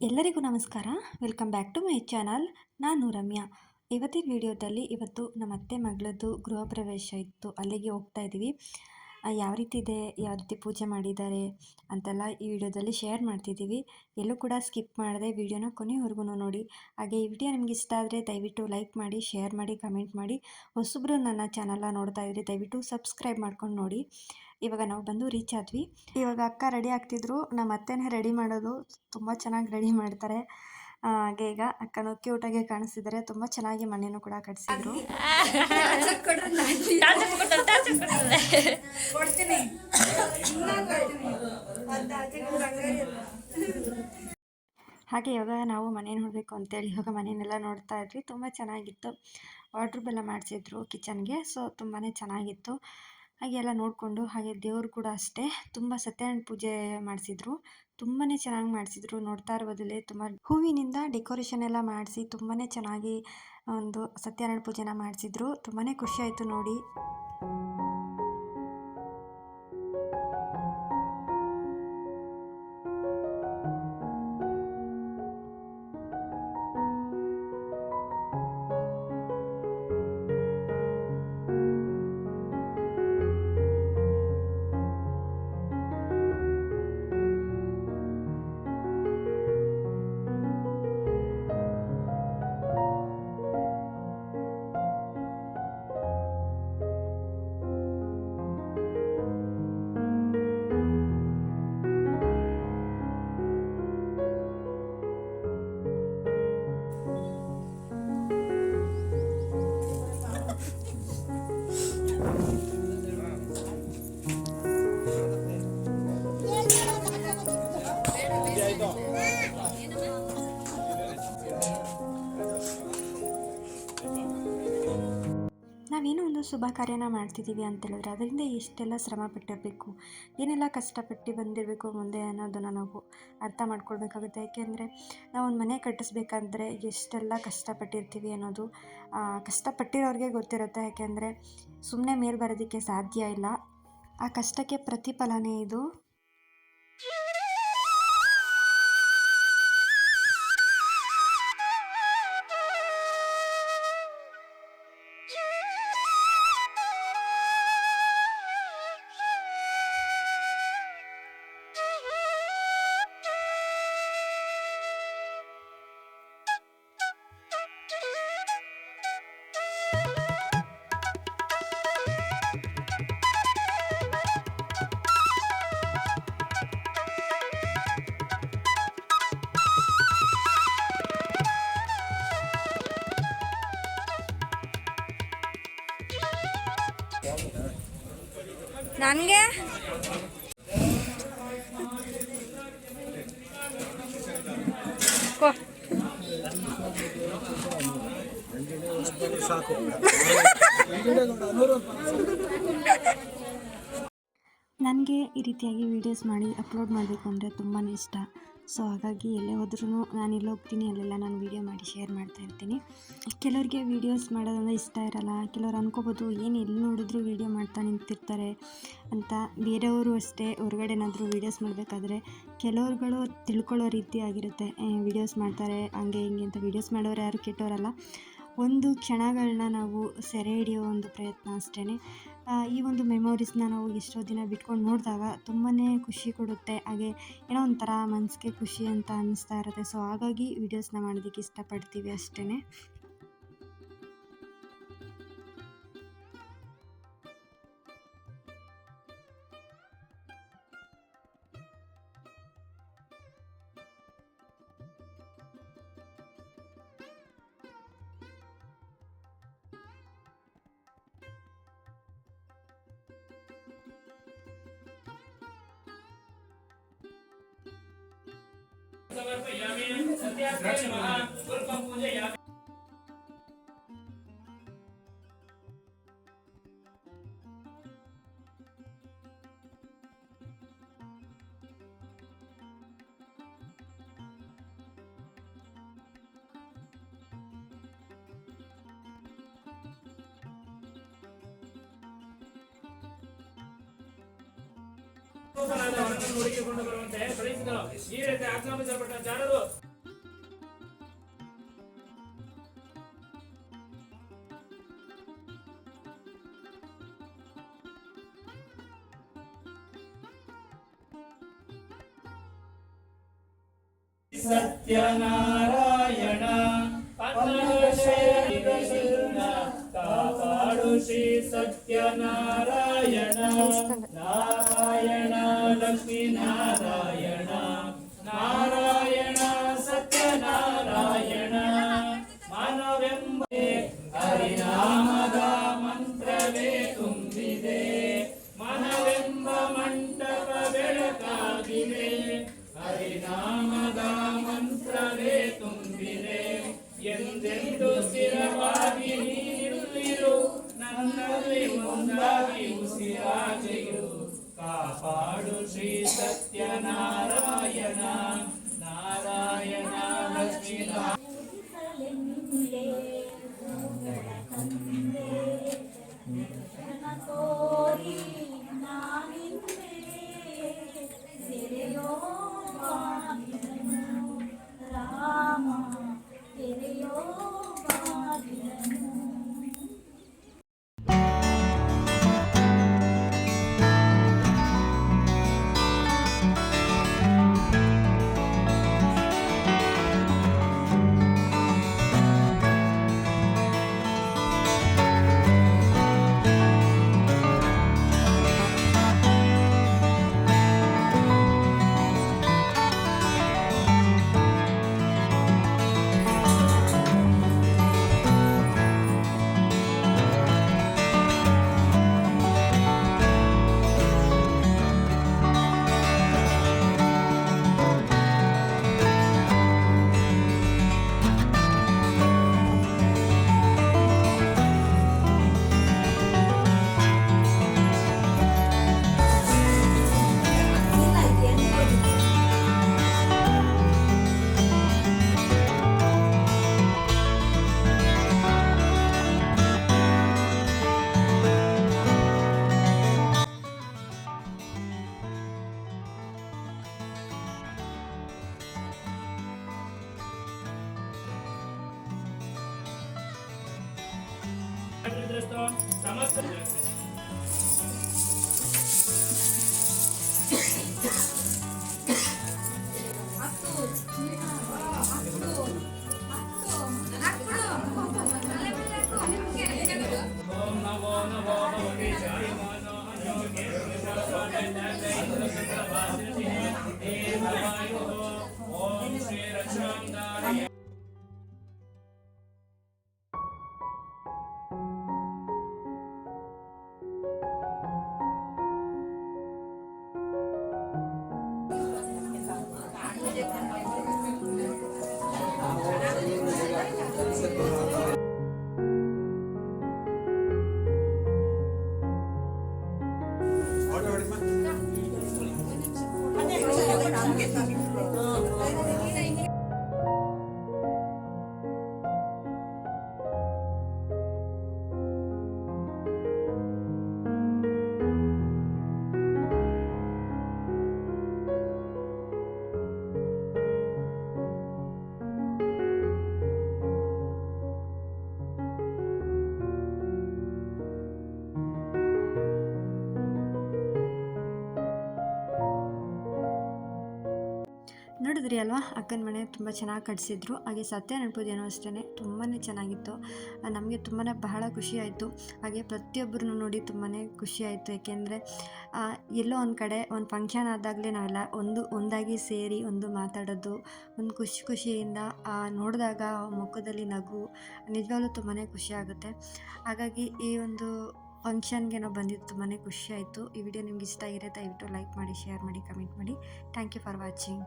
ಎಲ್ಲರಿಗೂ ನಮಸ್ಕಾರ. Welcome back to my channel. ನಾನು ರಮ್ಯಾ. ಇವತ್ತಿನ ವಿಡಿಯೋದಲ್ಲಿ ಇವತ್ತು ನಮ್ಮ ಅತ್ತೆ ಮಗಳದ್ದು ಗೃಹ ಪ್ರವೇಶ ಇತ್ತು. ಅಲ್ಲಿಗೆ ಹೋಗ್ತಾ ಇದ್ದೀವಿ. ಯಾವ ರೀತಿ ಇದೆ? ಯಾವ ರೀತಿ ಪೂಜೆ ಮಾಡಿದ್ದಾರೆ? ಅಂತೆಲ್ಲ ಈ ವಿಡಿಯೋದಲ್ಲಿ ಶೇರ್ ಮಾಡ್ತಿದ್ದೀವಿ. ಎಲ್ಲೂ ಕೂಡ ಸ್ಕಿಪ್ ಮಾಡದೆ ವಿಡಿಯೋನ ಕೊನೆವರೆಗೂ ನೋಡಿ. ಹಾಗೆ ಈ ವಿಡಿಯೋ ನಿಮ್ಗೆ ಇಷ್ಟ ಆದರೆ ದಯವಿಟ್ಟು ಲೈಕ್ ಮಾಡಿ, ಶೇರ್ ಮಾಡಿ, ಕಮೆಂಟ್ ಮಾಡಿ. ಹೊಸಬ್ರು ನನ್ನ ಚಾನಲ್ನ ನೋಡ್ತಾ ಇದ್ದರೆ ದಯವಿಟ್ಟು ಸಬ್ಸ್ಕ್ರೈಬ್ ಮಾಡ್ಕೊಂಡು ನೋಡಿ. ಇವಾಗ ನಾವು ಬಂದು ರೀಚ್ ಆದ್ವಿ. ಇವಾಗ ಅಕ್ಕ ರೆಡಿ ಆಗ್ತಿದ್ರು. ನಮ್ಮ ಅತ್ತೆನೇ ರೆಡಿ ಮಾಡೋದು. ತುಂಬ ಚೆನ್ನಾಗಿ ರೆಡಿ ಮಾಡ್ತಾರೆ. ಹಾಗೆ ಈಗ ಅಕ್ಕನು ಕ್ಯೂಟಾಗಿ ಕಾಣಿಸ್ತಿದ್ದಾರೆ ತುಂಬ ಚೆನ್ನಾಗಿ ಮನೆಯನ್ನು ಕೂಡ ಕಟ್ಸಿದ್ರು. ಹಾಗೆ ಇವಾಗ ನಾವು ಮನೆ ನೋಡಬೇಕು ಅಂತೇಳಿ ಇವಾಗ ಮನೆಯನ್ನೆಲ್ಲ ನೋಡ್ತಾ ಇದ್ವಿ. ತುಂಬ ಚೆನ್ನಾಗಿತ್ತು. ವಾರ್ಡ್ರೂಬ್ ಎಲ್ಲ ಮಾಡಿಸಿದ್ರು ಕಿಚನ್ಗೆ ಸೊ ತುಂಬಾ ಚೆನ್ನಾಗಿತ್ತು. ಹಾಗೆ ಎಲ್ಲ ನೋಡಿಕೊಂಡು ಹಾಗೆ ದೇವರು ಕೂಡ ಅಷ್ಟೇ. ತುಂಬ ಸತ್ಯನಾರಾಯಣ ಪೂಜೆ ಮಾಡಿಸಿದ್ರು. ತುಂಬಾ ಚೆನ್ನಾಗಿ ಮಾಡಿಸಿದ್ರು. ನೋಡ್ತಾ ಇರ್ಬೋದಲ್ಲಿ ತುಂಬ ಹೂವಿನಿಂದ ಡೆಕೋರೇಷನ್ ಎಲ್ಲ ಮಾಡಿಸಿ ತುಂಬಾ ಚೆನ್ನಾಗಿ ಒಂದು ಸತ್ಯನಾರಾಯಣ ಪೂಜೆನ ಮಾಡಿಸಿದ್ರು. ತುಂಬಾ ಖುಷಿಯಾಯಿತು ನೋಡಿ. ಶುಭ ಕಾರ್ಯನ ಮಾಡ್ತಿದ್ದೀವಿ ಅಂತ ಹೇಳಿದ್ರೆ ಅದರಿಂದ ಎಷ್ಟೆಲ್ಲ ಶ್ರಮ ಪಟ್ಟಿರಬೇಕು, ಏನೆಲ್ಲ ಕಷ್ಟಪಟ್ಟು ಬಂದಿರಬೇಕು ಮುಂದೆ ಅನ್ನೋದನ್ನು ನಾವು ಅರ್ಥ ಮಾಡ್ಕೊಳ್ಬೇಕಾಗುತ್ತೆ. ಯಾಕೆಂದರೆ ನಾವು ಒಂದು ಮನೆ ಕಟ್ಟಿಸ್ಬೇಕಂದ್ರೆ ಎಷ್ಟೆಲ್ಲ ಕಷ್ಟಪಟ್ಟಿರ್ತೀವಿ ಅನ್ನೋದು ಕಷ್ಟಪಟ್ಟಿರೋರಿಗೆ ಗೊತ್ತಿರುತ್ತೆ. ಯಾಕೆಂದರೆ ಸುಮ್ಮನೆ ಮೇಲೆ ಬರೋದಕ್ಕೆ ಸಾಧ್ಯ ಇಲ್ಲ. ಆ ಕಷ್ಟಕ್ಕೆ ಪ್ರತಿಫಲನೇ ಇದು. ನನಗೆ? ನನಗೆ ಈ ರೀತಿಯಾಗಿ ವೀಡಿಯೋಸ್ ಮಾಡಿ ಅಪ್ಲೋಡ್ ಮಾಡಬೇಕು ಅಂದರೆ ತುಂಬಾ ಇಷ್ಟ. ಸೊ ಹಾಗಾಗಿ ಎಲ್ಲೇ ಹೋದ್ರೂ ನಾನು ಇಲ್ಲಿ ಹೋಗ್ತೀನಿ, ಅಲ್ಲೆಲ್ಲ ನಾನು ವೀಡಿಯೋ ಮಾಡಿ ಶೇರ್ ಮಾಡ್ತಾ ಇರ್ತೀನಿ. ಕೆಲವರಿಗೆ ವೀಡಿಯೋಸ್ ಮಾಡೋದಂದ್ರೆ ಇಷ್ಟ ಇರಲ್ಲ, ಕೆಲವ್ರು ಅನ್ಕೋಬೋದು, ಏನು ಎಲ್ಲಿ ನೋಡಿದ್ರು ವೀಡಿಯೋ ಮಾಡ್ತಾ ನಿಂತಿರ್ತಾರೆ ಅಂತ ಬೇರೆಯವರು ಅಷ್ಟೇ ಹೊರಗಡೆ ಏನಾದರೂ ವೀಡಿಯೋಸ್ ಮಾಡಬೇಕಾದ್ರೆ ಕೆಲವ್ರುಗಳು ತಿಳ್ಕೊಳ್ಳೋ ರೀತಿ ಆಗಿರುತ್ತೆ. ವೀಡಿಯೋಸ್ ಮಾಡ್ತಾರೆ, ಹಂಗೆ ಹಿಂಗೆ ಅಂತ ವೀಡಿಯೋಸ್ ಮಾಡೋರು ಯಾರು ಕೆಟ್ಟವರಲ್ಲ ಒಂದು ಕ್ಷಣಗಳನ್ನ ನಾವು ಸೆರೆ ಹಿಡಿಯೋ ಒಂದು ಪ್ರಯತ್ನ ಅಷ್ಟೇ ಈ ಒಂದು ಮೆಮೊರೀಸ್ನ ನಾವು ಎಷ್ಟೋ ದಿನ ಬಿಟ್ಕೊಂಡು ನೋಡಿದಾಗ ತುಂಬಾ ಖುಷಿ ಕೊಡುತ್ತೆ. ಹಾಗೆ ಏನೋ ಒಂಥರ ಮನಸ್ಸಿಗೆ ಖುಷಿ ಅಂತ ಅನ್ನಿಸ್ತಾ ಇರುತ್ತೆ. ಸೊ ಹಾಗಾಗಿ ವೀಡಿಯೋಸ್ನ ಮಾಡೋದಕ್ಕೆ ಇಷ್ಟಪಡ್ತೀವಿ ಅಷ್ಟೇ समर्पयामि सत्याग्रह महापुरुषं पूजयामि ಹುಡುಕಿಕೊಂಡು ಬರುವಂತೆ ಕಳಿಸಿದರು ಈ ರೀತಿ ಆಜ್ಞಾಪಿಸಲ್ಪಟ್ಟ ಜನರು ಸತ್ಯನಾರಾಯಣ ಕಾಪಾಡು ಶ್ರೀ ಸತ್ಯನಾರಾಯಣ Sinai. aku. ನೋಡಿದ್ರಿ ಅಲ್ವಾ? ಅಕ್ಕನ ಮನೆ ತುಂಬ ಚೆನ್ನಾಗಿ ಕಟ್ಸಿದ್ರು. ಹಾಗೆ ಸತ್ಯ ನೆನಪೋದೇನೋ ಅಷ್ಟೇ ತುಂಬಾ ಚೆನ್ನಾಗಿತ್ತು. ನಮಗೆ ತುಂಬಾ ಬಹಳ ಖುಷಿಯಾಯಿತು ಹಾಗೆ ಪ್ರತಿಯೊಬ್ಬರನ್ನು ನೋಡಿ ತುಂಬಾ ಖುಷಿಯಾಯಿತು ಏಕೆಂದರೆ ಎಲ್ಲೋ ಒಂದು ಕಡೆ ಒಂದು ಫಂಕ್ಷನ್ ಆದಾಗಲೇ ನಾವೆಲ್ಲ ಒಂದು, ಒಂದಾಗಿ ಸೇರಿ ಒಂದು ಮಾತಾಡೋದು, ಒಂದು ಖುಷಿ ಖುಷಿಯಿಂದ ನೋಡಿದಾಗ ಮುಖದಲ್ಲಿ ನಗು, ನಿಜವಾಗ್ಲೂ ತುಂಬಾ ಖುಷಿ ಆಗುತ್ತೆ. ಹಾಗಾಗಿ ಈ ಒಂದು ಫಂಕ್ಷನ್ಗೆ ನಾವು ಬಂದಿದ್ದು ತುಂಬಾ ಖುಷಿ ಆಯಿತು. ಈ ವಿಡಿಯೋ ನಿಮ್ಗೆ ಇಷ್ಟ ಆಗಿರೋ ದಯವಿಟ್ಟು ಲೈಕ್ ಮಾಡಿ ಶೇರ್ ಮಾಡಿ ಕಮೆಂಟ್ ಮಾಡಿ. Thank you for watching